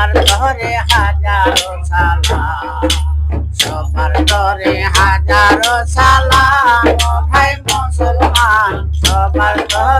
সবার ঘরে হাজারো সালা সবার ঘরে হাজারো সালা ভাই মুসলমান সবার ঘরে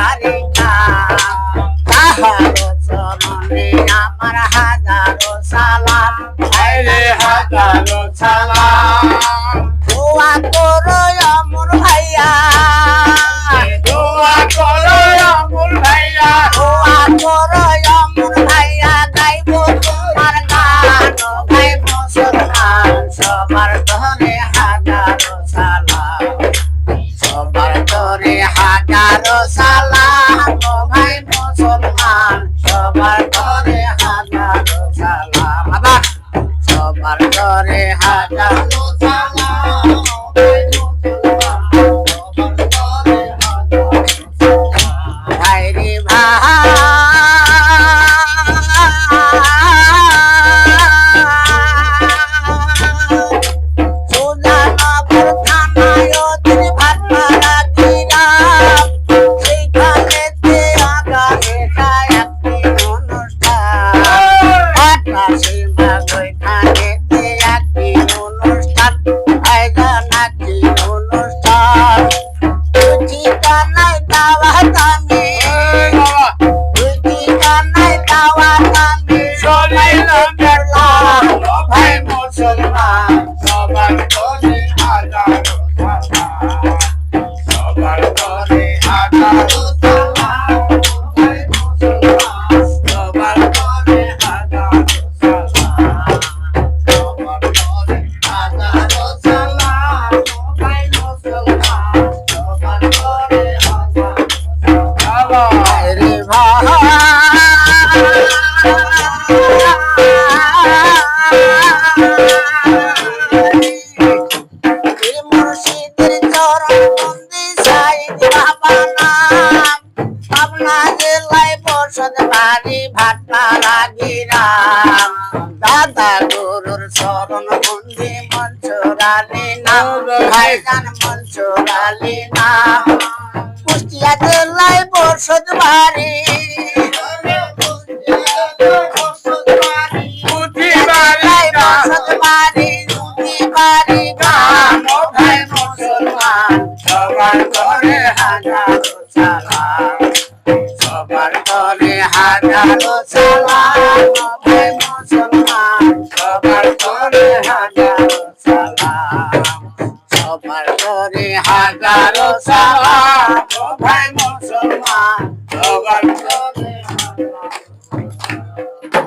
হারিকা তাহারো চরণে আমার হাজারো সালাম হাইরে হাজারো সালাম দোয়া করো আমার ভাইয়া। সম্মান সবার ঘরে হাজার সালাম সবার ঘরে হাজার காலா தாமி বাড়ি ভাটনা রাগিরাম দাদা গরুর শরণ বন্ধি মনসুরালি নাম ভাইজান মনসুরালি নাম। কুষ্টিয়া জেলায় বর্ষদ বাড়ি। সবার করে হাজারো সালাম সবার করে হাজারো সালাম মুসলমান সবার করে হাজারো সালাম সবার করে হাজারো সালাম ভাই মুসলমান